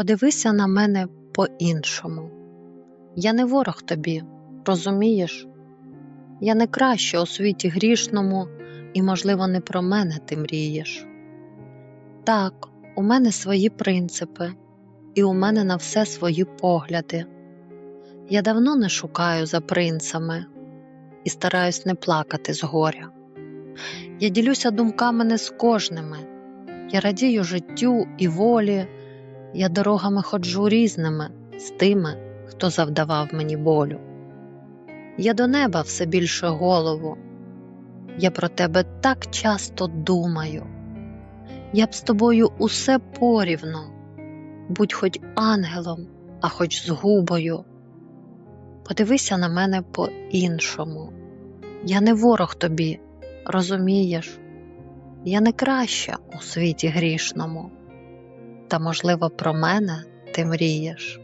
Подивися на мене по-іншому. Я не ворог тобі, розумієш? Я не краще у світі грішному, і, можливо, не про мене ти мрієш. Так, у мене свої принципи, і у мене на все свої погляди. Я давно не шукаю за принцами і стараюсь не плакати з горя. Я ділюся думками не з кожними, я радію життю і волі, я дорогами ходжу різними з тими, хто завдавав мені болю. Я до неба все більше голову, я про тебе так часто думаю. Я б з тобою усе порівну, будь хоч ангелом, а хоч згубою. Подивися на мене по-іншому. Я не ворог тобі, розумієш? Я не краща у світі грішному, та, можливо, про мене ти мрієш.